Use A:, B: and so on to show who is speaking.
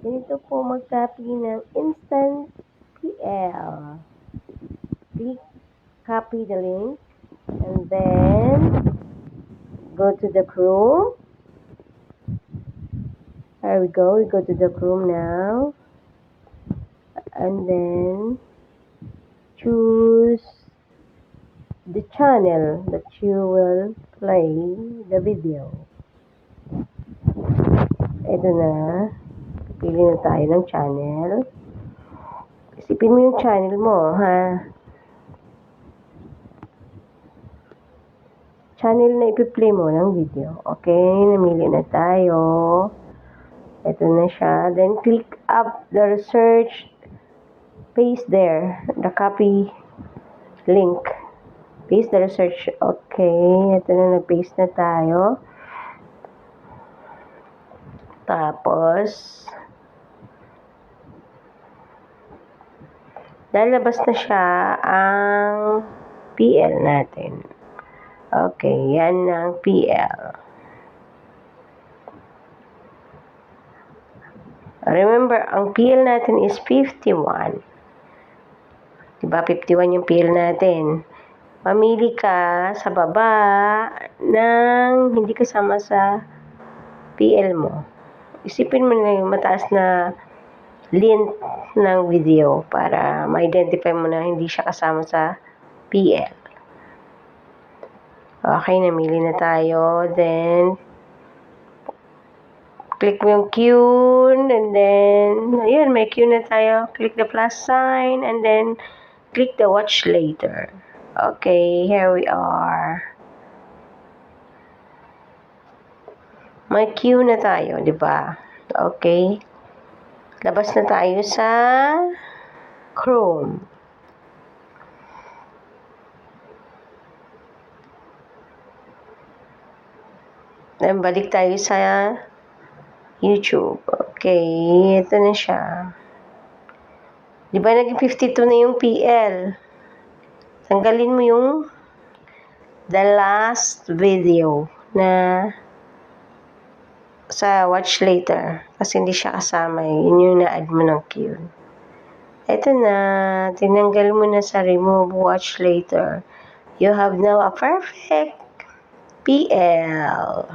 A: Ganito po mag-copy ng instant PL. Click copy the link and then go to the Chrome. There we go. We go to the Chrome now. And then choose the channel that you will play the video. Ito na. Pili na tayo ng channel. Isipin mo yung channel mo, ha? Channel na ipi-play mo ng video. Okay, namili na tayo. Ito na siya. Then, click up the research. Paste there. The copy link. Paste the research. Okay, ito na. Nag-paste na tayo. Tapos, lalabas na siya ang PL natin. Okay, yan ang PL. Remember, ang PL natin is 51. Diba, 51 yung PL natin. Mamili ka sa baba ng hindi kasama sa PL mo. Isipin mo na yung mataas na length ng video para ma-identify mo na hindi siya kasama sa PL. Okay, namili na tayo. Then, click mo yung queue, and then, ayun, may queue na tayo. Click the plus sign, and then, click the watch later. Okay, here we are. May queue na tayo, di ba? Okay. Labas na tayo sa Chrome. Then, balik tayo sa YouTube. Okay, ito na siya. Di ba naging 52 na yung PL? Tanggalin mo yung the last video na sa watch later kasi hindi siya kasama eh. Yun yung na-add mo ng queue. Ito na, tinanggal mo na sa remove watch later. You have now a perfect PL.